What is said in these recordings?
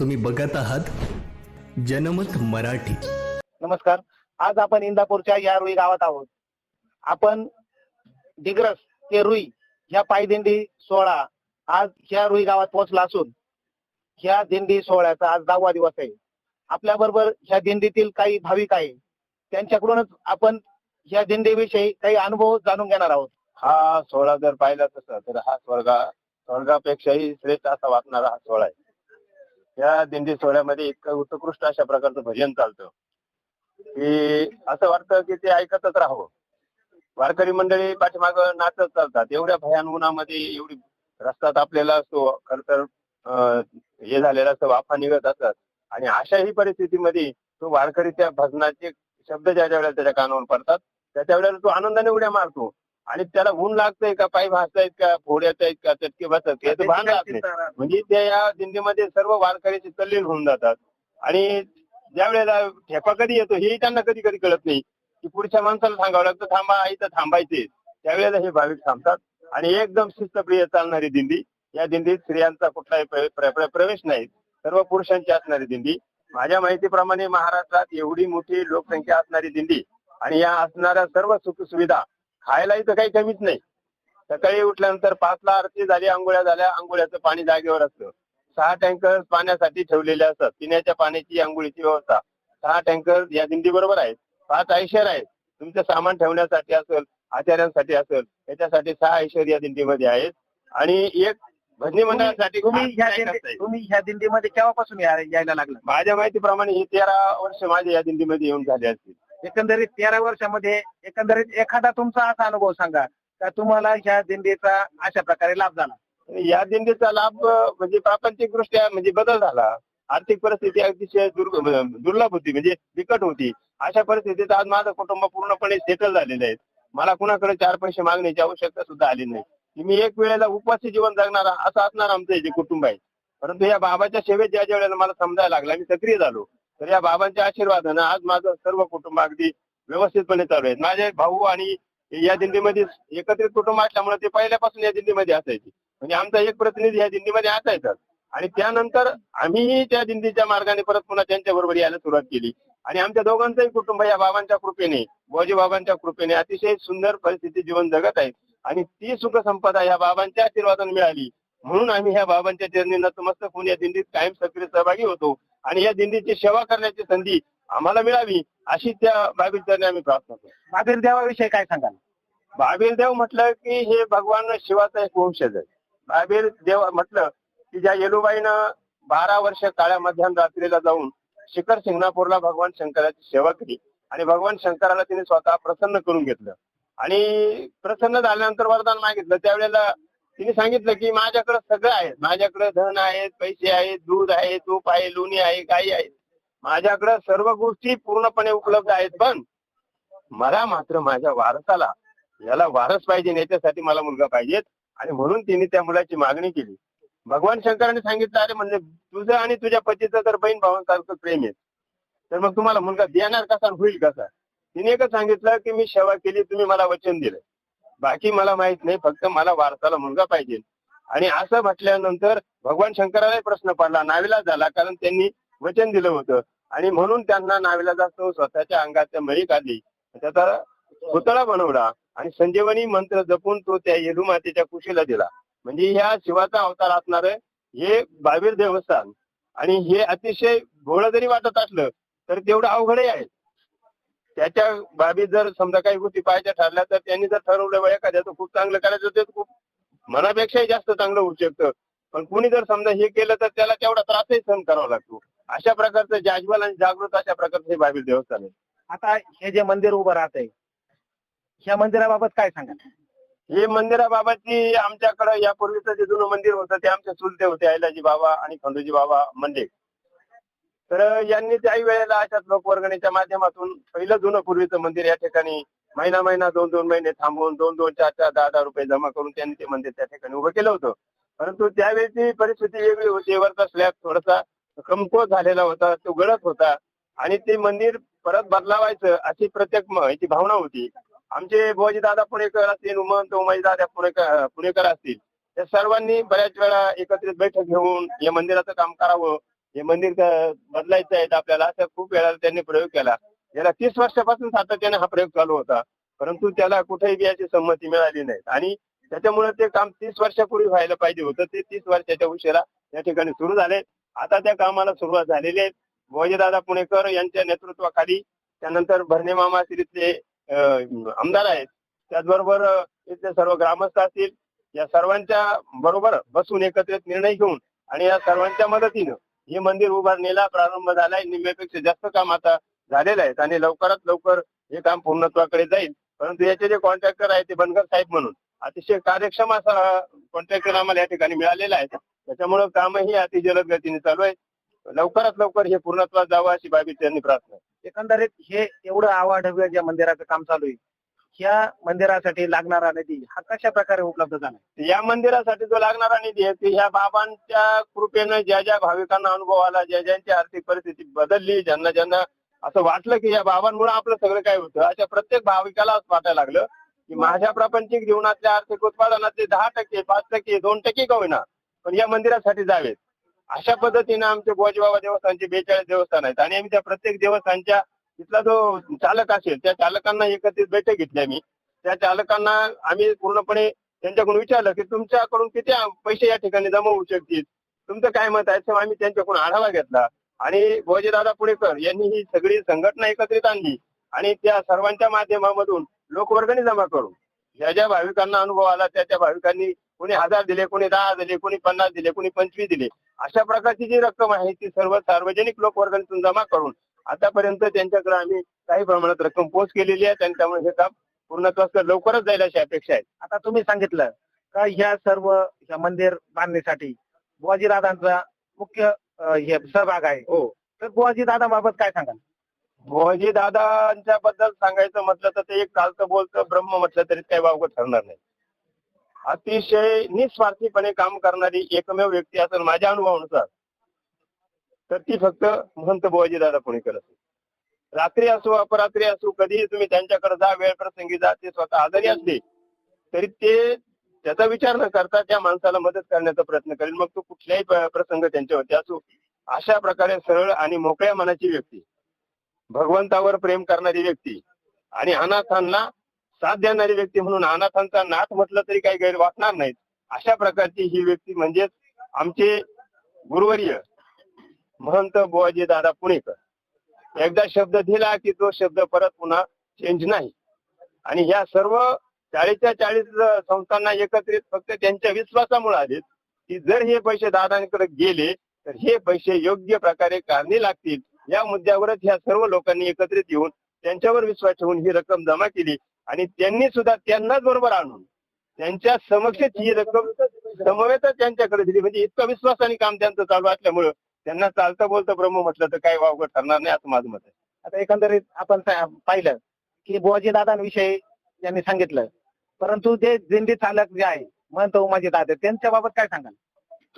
तुम्ही बघत आहात जनमत मराठी. नमस्कार. आज आपण इंदापूरच्या या रुई गावात आहोत. आपण दिग्रस ते रुई ह्या पायदिंडी सोहळा आज ह्या रुई गावात पोहोचला असून ह्या दिंडी सोहळ्याचा आज दहावा दिवस आहे. आपल्या बरोबर ह्या दिंडीतील काही भाविक आहे. त्यांच्याकडूनच आपण ह्या दिंडीविषयी काही अनुभव जाणून घेणार आहोत. हा सोहळा जर पाहिला तसं तर हा स्वर्गा स्वर्गापेक्षाही श्रेष्ठ असा वाटणारा हा सोहळा आहे. या दिंडी सोहळ्यामध्ये इतकं उत्कृष्ट अशा प्रकारचं भजन चालतं. की असं वाटतं की ते ऐकतच राहावं. वारकरी मंडळी पाठीमाग नाचत चालतात. एवढ्या भयान उन्हामध्ये एवढी रस्ता तापलेला असतो. खर तर हे झालेलं असतं. वाफा निघत असतात. आणि अशाही परिस्थितीमध्ये तो वारकरी त्या भजनाचे शब्द ज्या ज्या वेळेला त्याच्या कानावर पडतात त्याच्या वेळेला तो आनंदाने उड्या मारतो. आणि त्याला ऊन लागतंय का पाय भासतायत का फोड्यात आहेत का चटके बसत याचं भान राहत नाही. म्हणजे त्या या दिंडीमध्ये सर्व वारकऱ्याचे तल्लीन होऊन जातात. आणि ज्या वेळेला ठेपा कधी येतो हेही त्यांना कधी कधी कळत नाही. की पुढच्या माणसाला सांगावं लागतं थांबा इथं थांबायचे. त्यावेळेला हे भाविक थांबतात. आणि एकदम शिस्तप्रिय चालणारी दिंडी या दिंडीत स्त्रियांचा कुठलाही प्र- प्र- प्र- प्रवेश नाही. सर्व पुरुषांची असणारी दिंडी. माझ्या माहितीप्रमाणे महाराष्ट्रात एवढी मोठी लोकसंख्या असणारी दिंडी आणि या असणाऱ्या सर्व सुख सुविधा खायला इथं काही कमीच नाही. सकाळी उठल्यानंतर पाचला आरती झाली आंघोळ्या झाल्या आंघोळ्याचं पाणी जागेवर असतं. सहा टँकर पाण्यासाठी ठेवलेले असतात. पिण्याच्या पाण्याची आंघोळीची व्यवस्था. सहा टँकर या दिंडी बरोबर आहेत. पाच ऐशर आहेत. तुमचं सामान ठेवण्यासाठी असेल आचार्यांसाठी असेल याच्यासाठी सहा ऐशर या दिंडीमध्ये आहेत. आणि एक भजनी मंडळासाठी तुम्ही ह्या दिंडी? तुम्ही ह्या दिंडीमध्ये केव्हापासून या- यायला लागला माझ्या माहितीप्रमाणे ही तेरा वर्ष माझ्या या दिंडीमध्ये येऊन झाले असतील. एकंदरीत तेरा वर्षामध्ये एकंदरीत एखादा तुमचा असा अनुभव सांगा का तुम्हाला ह्या दिंडीचा अशा प्रकारे लाभ झाला? या दिंडीचा लाभ म्हणजे प्रापंचिक दृष्ट्या म्हणजे बदल झाला. आर्थिक परिस्थिती अतिशय दुर्लभ होती म्हणजे बिकट होती. अशा परिस्थितीत आज माझं कुटुंब पूर्णपणे सेटल झालेलं आहे. मला कुणाकडे चार पैसे मागण्याची आवश्यकता सुद्धा आली नाही. मी एक वेळेला उपवासी जीवन जगणारा असं असणार आमचं जे कुटुंब आहे. परंतु या बाबाच्या सेवेत ज्या ज्या वेळेला मला समजायला लागला मी सक्रिय झालो. तर या बाबांच्या आशीर्वादानं आज माझं सर्व कुटुंब अगदी व्यवस्थितपणे चालू आहे माझे भाऊ आणि या दिंडीमध्ये एकत्रित कुटुंब असल्यामुळे ते पहिल्यापासून या दिंडीमध्ये असायचे. म्हणजे आमचा एक प्रतिनिधी या दिंडीमध्ये असायचा. आणि त्यानंतर आम्हीही त्या दिंडीच्या मार्गाने परत पुन्हा त्यांच्या बरोबर यायला सुरुवात केली. आणि आमच्या दोघांचंही कुटुंब या बाबांच्या कृपेने बोजी बाबांच्या कृपेने अतिशय सुंदर परिस्थिती जीवन जगत आहे आणि ती सुख संपदा या बाबांच्या आशीर्वादाने मिळाली. म्हणून आम्ही ह्या बाबांच्या चरणी नतमस्तक होऊन या दिंडीत कायम सक्रिय सहभागी होतो. आणि या दिंडीची सेवा करण्याची संधी आम्हाला मिळावी अशी त्या बाबी चरणी आम्ही प्रार्थना करतो. महावीर देवाविषयी काय सांगाल? बाबीर देव म्हटलं की हे भगवान शिवाचा एक वंशज आहे. बाबीर देव म्हटलं की ज्या येलुबाईनं बारा वर्ष काळ्या मध्यान रात्रीला जाऊन शिखर शिंगणापूरला भगवान शंकराची सेवा केली. आणि भगवान शंकराला तिने स्वतः प्रसन्न करून घेतलं. आणि प्रसन्न झाल्यानंतर वरदान मागितलं. त्यावेळेला तिने सांगितलं की माझ्याकडे सगळं आहे. माझ्याकडे धन आहेत पैसे आहेत दूध आहे तूप आहे लोणी आहे गाई आहे. माझ्याकडे सर्व गोष्टी पूर्णपणे उपलब्ध आहेत. पण मला मात्र माझ्या वारसाला याला वारस पाहिजे याच्यासाठी मला मुलगा पाहिजेत आणि म्हणून तिने त्या मुलाची मागणी केली. भगवान शंकराने सांगितलं अरे म्हणजे तुझं आणि तुझ्या पतीचं तर बहीण भावांसारखं प्रेम आहे. तर मग तुम्हाला मुलगा देणार कसा होईल कसा? तिने एकच सांगितलं की मी सेवा केली तुम्ही मला वचन दिलं. बाकी मला माहीत नाही फक्त मला वारसाला मुलगा पाहिजे. आणि असं म्हटल्यानंतर भगवान शंकरालाही प्रश्न पडला नाविला झाला कारण त्यांनी वचन दिलं होतं. आणि म्हणून त्यांना नाविला जास्त स्वतःच्या अंगाच्या मळी काढली. त्याचा पुतळा बनवला आणि संजीवनी मंत्र जपून तो त्या येलुमातेच्या कुशीला दिला. म्हणजे ह्या शिवाचा अवतार असणार हे बाबीर देवस्थान. आणि हे अतिशय भोळं जरी वाटत असलं तर तेवढं अवघडही आहे. त्याच्या बाबी जर समजा काही गोष्टी पाहायच्या ठरल्या तर त्यांनी जर ठरवलं एखाद्याचं खूप चांगलं करायचं ते खूप मनापेक्षाही जास्त चांगलं होऊ शकतं. पण कुणी जर समजा हे केलं तर त्याला तेवढा त्रासही सहन करावा लागतो. अशा प्रकारचं जाजबल आणि जागृत अशा प्रकारचं हे बाबीर देवस्थान आहे. आता हे जे मंदिर उभं राहत आहे ह्या मंदिराबाबत काय सांगाल? हे मंदिराबाबतची आमच्याकडे यापूर्वीचं जे जुनं मंदिर होतं ते आमचे चुलते होते ऐलाजी बाबा आणि खंडोजी बाबा मंडे. तर यांनी त्याही वेळेला अशाच लोकवर्गणीच्या माध्यमातून पहिलं जुनं पूर्वीचं मंदिर या ठिकाणी महिना महिना दोन दोन महिने थांबवून दोन दोन चार चार दहा दहा रुपये जमा करून त्यांनी ते मंदिर त्या ठिकाणी उभं केलं होतं. परंतु त्यावेळेची परिस्थिती वेगळी होती. वरचा स्लॅब थोडासा कमकुवत झालेला होता तो गळत होता आणि ते मंदिर परत बदलावायचं अशी प्रत्येक याची ह्याची भावना होती. आमचे भोजी दादा पुणेकर असतील उमंत उमाई दादा पुणेकर पुणेकर असतील त्या सर्वांनी बऱ्याच वेळा एकत्रित बैठक घेऊन या मंदिराचं काम करावं. हे मंदिर बदलायचं आहे आपल्याला अशा खूप वेळा त्यांनी प्रयोग केला. याला तीस वर्षापासून सातत्याने हा प्रयोग चालू होता. परंतु त्याला कुठेही याची संमती मिळाली नाही. आणि त्याच्यामुळे ते काम तीस वर्षापूर्वी व्हायला पाहिजे होतं. ते तीस वर्षाच्या उशिरा या ठिकाणी सुरू झाले. आता त्या कामाला सुरुवात झालेली आहे. भोजदादा पुणेकर यांच्या नेतृत्वाखाली त्यानंतर भरणे मामा श्रीतले आमदार आहेत. त्याचबरोबर इथले सर्व ग्रामस्थ असतील. या सर्वांच्या बरोबर बसून एकत्रित निर्णय घेऊन आणि या सर्वांच्या मदतीनं हे मंदिर उभारणीला प्रारंभ झालाय. निम्म्यापेक्षा जास्त काम आता झालेलं आहे आणि लवकरात लवकर हे काम पूर्णत्वाकडे जाईल. परंतु याचे जे कॉन्ट्रॅक्टर आहे ते बनकर साहेब म्हणून अतिशय कार्यक्षम असा कॉन्ट्रॅक्टर आम्हाला या ठिकाणी मिळालेला आहे. त्याच्यामुळे कामही अति जलद गतीने चालू आहे. लवकरात लवकर हे पूर्णत्वात जावं अशी बाबी त्यांनी प्रार्थना एकंदरीत हे एवढं आवाढव्य ज्या मंदिराचं काम चालू आहे ह्या मंदिरासाठी लागणारा निधी हा कशा प्रकारे उपलब्ध झाला? या मंदिरासाठी जो लागणारा निधी आहे ह्या बाबांच्या कृपेनं ज्या ज्या भाविकांना अनुभव आला ज्या ज्यांची आर्थिक परिस्थिती बदलली ज्यांना ज्यांना असं वाटलं की या बाबांमुळे आपलं सगळं काय होतं अशा प्रत्येक भाविकाला वाटायला लागलं की माझ्या प्रापंचिक जीवनातल्या आर्थिक उत्पादनातले दहा टक्के पाच टक्के दोन टक्के का होईना पण या मंदिरासाठी जावेत. अशा पद्धतीने आमचे बोजबाबा देवस्थानचे बेचाळीस देवस्थान आहेत आणि आम्ही त्या प्रत्येक देवस्थानच्या तिथला जो चालक असेल त्या चालकांना एकत्रित बैठक घेतली आम्ही. त्या चालकांना आम्ही पूर्णपणे त्यांच्याकडून विचारलं की तुमच्याकडून किती पैसे या ठिकाणी जमा होऊ शकतील? तुमचं काय मत आहे? आम्ही त्यांच्याकडून आढावा घेतला. आणि भोजेदादा पुणेकर यांनी ही सगळी संघटना एकत्रित आणली. आणि त्या सर्वांच्या माध्यमामधून लोकवर्गणी जमा करून ज्या ज्या भाविकांना अनुभव आला त्या त्या भाविकांनी कोणी हजार दिले कोणी दहा दिले कोणी पन्नास दिले कोणी पंचवीस दिले. अशा प्रकारची जी रक्कम आहे ती सर्व सार्वजनिक लोकवर्गणीतून जमा करून आतापर्यंत त्यांच्याकडे आम्ही काही प्रमाणात रक्कम पोच केलेली आहे आणि त्यामुळे हे काम पूर्णत्वास लवकरच जाईल अशी अपेक्षा आहे. आता तुम्ही सांगितलं का ह्या सर्व ह्या मंदिर बांधणीसाठी बुवाजी दादांचा मुख्य हे सहभाग आहे. हो. तर बुवाजी दादाबाबत काय सांगाल? भोजी दादांच्या बद्दल सांगायचं म्हटलं तर ते एक चालतं बोलतं ब्रह्म म्हटलं तरी काही वावगं ठरणार नाही. अतिशय निस्वार्थीपणे काम करणारी एकमेव व्यक्ती असेल माझ्या अनुभवानुसार तर ती फक्त महंत बुवाजी दादा पुणेकर असेल रात्री असो अपरात्री असो कधीही तुम्ही त्यांच्याकडे जा वेळ प्रसंगी जा ते स्वतः आजारी असले तरी ते त्याचा विचार न करता त्या माणसाला मदत करण्याचा प्रयत्न करेल. मग तो कुठल्याही प्रसंग त्यांच्यावरती असो अशा प्रकारे सरळ आणि मोकळ्या मनाची व्यक्ती भगवंतावर प्रेम करणारी व्यक्ती आणि अनाथांना साथ देणारी व्यक्ती म्हणून अनाथांचा नाथ म्हटलं तरी काही गैर वाटणार नाहीत. अशा प्रकारची ही व्यक्ती म्हणजेच आमचे गुरुवर्य महंत बुवाजी दादा पुणेकर. एकदा शब्द दिला की तो शब्द परत पुन्हा चेंज नाही. आणि या सर्व चाळीसच्या चाळीस संस्थांना एकत्रित फक्त त्यांच्या विश्वासामुळे आलेत की जर हे पैसे दादांकडे गेले तर हे पैसे योग्य प्रकारे कारणी लागतील. या मुद्द्यावरच ह्या सर्व लोकांनी एकत्रित येऊन त्यांच्यावर विश्वास ठेवून ही रक्कम जमा केली आणि त्यांनी सुद्धा त्यांनाच बरोबर आणून त्यांच्या समक्षच ही रक्कम समवेतच त्यांच्याकडे दिली. म्हणजे इतकं विश्वासाने काम त्यांचं चालू असल्यामुळं त्यांना चालतं बोलतं ब्रह्म म्हटलं तर काही वावगं ठरणार नाही असं माझं मत आहे. आता एकंदरीत आपण पाहिलं की बुवाजी दादांविषयी यांनी सांगितलं. परंतु जे दिंडी चालक जे आहे महंत उमाजी दादा त्यांच्या बाबत काय सांगाल?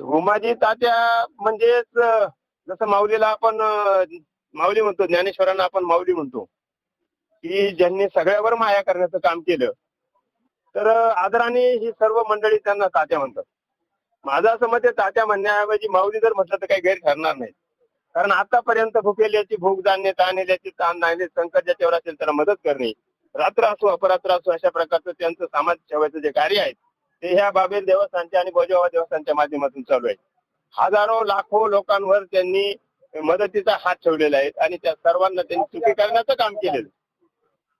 उमाजी तात्या म्हणजेच जसं माऊलीला आपण माऊली म्हणतो ज्ञानेश्वरांना आपण माऊली म्हणतो की ज्यांनी सगळ्यावर माया करण्याचं काम केलं तर आदराने ही सर्व मंडळी त्यांना तात्या म्हणतात. माझं असं मत आहे तात्या म्हणण्याऐवजी माऊली जर म्हटलं तर काही गैर ठरणार नाही. कारण आतापर्यंत भुकेल्याची भूक जाणणे ताण ताणेल्याची ताण नाही संकट ज्याच्यावर असेल त्याला मदत करणे रात्र असो अपरात्र असो अशा प्रकारचं त्यांचं समाज सेवेचं जे कार्य आहे ते ह्या बाबेल देवस्थानच्या आणि भोजबाबा देवस्थानच्या माध्यमातून चालू आहे. हजारो लाखो लोकांवर त्यांनी मदतीचा हात ठेवलेला आहे आणि त्या सर्वांना त्यांनी सुखी करण्याचं काम केलेलं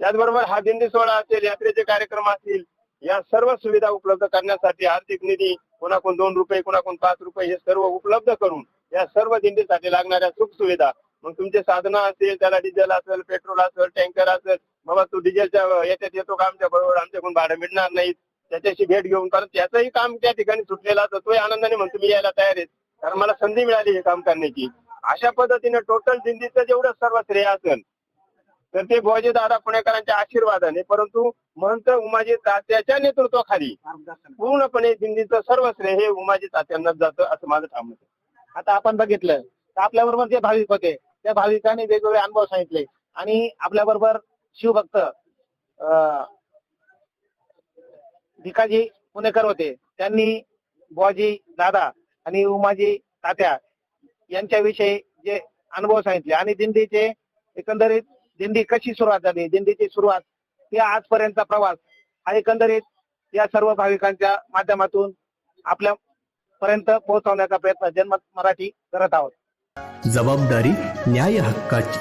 त्याचबरोबर हा दिंडी सोहळा असेल यात्रेचे कार्यक्रम असतील या सर्व सुविधा उपलब्ध करण्यासाठी आर्थिक निधी कोणाकडून दोन रुपये कोणाकडून पाच रुपये हे सर्व उपलब्ध करून या सर्व दिंडीसाठी लागणाऱ्या सुख सुविधा. मग तुमचे साधनं असेल त्याला डिझेल असेल पेट्रोल असेल टँकर असेल बाबा तू डिझेलच्या याच्यात येतो का आमच्या बरोबर? आमच्याकडून भाडं मिळणार नाही. त्याच्याशी भेट घेऊन कारण त्याचंही काम त्या ठिकाणी सुटलेलं असतं. तोही आनंदाने म्हणतो मी यायला तयार आहे. कारण मला संधी मिळाली हे काम करण्याची. अशा पद्धतीने टोटल दिंडीचं जेवढं सर्व श्रेय असेल तर ते भोजी दादा पुणेकरांच्या आशीर्वादाने. परंतु महंत उमाजी तात्याच्या नेतृत्वाखाली पूर्णपणे दिंडीचं सर्व श्रेय हे उमाजी तात्यांनाच जातं असं माझं ठाम. आता आपण बघितलं तर आपल्या बरोबर जे भाविक होते त्या भाविकांनी वेगवेगळे अनुभव सांगितले. आणि आपल्या बरोबर शिवभक्त अं, भिकाजी पुणेकर होते. त्यांनी बुवाजी दादा आणि उमाजी तात्या यांच्याविषयी जे अनुभव सांगितले. आणि दिंडीचे एकंदरीत दिंडी कशी सुरुवात झाली? दिंडीची सुरुवात या आजपर्यंतचा प्रवास हा एकंदरीत या सर्व भाविकांच्या माध्यमातून आपल्या पर्यंत पोहोचवण्याचा प्रयत्न जन्मत मराठी करत आहोत. जबाबदारी न्याय हक्काची.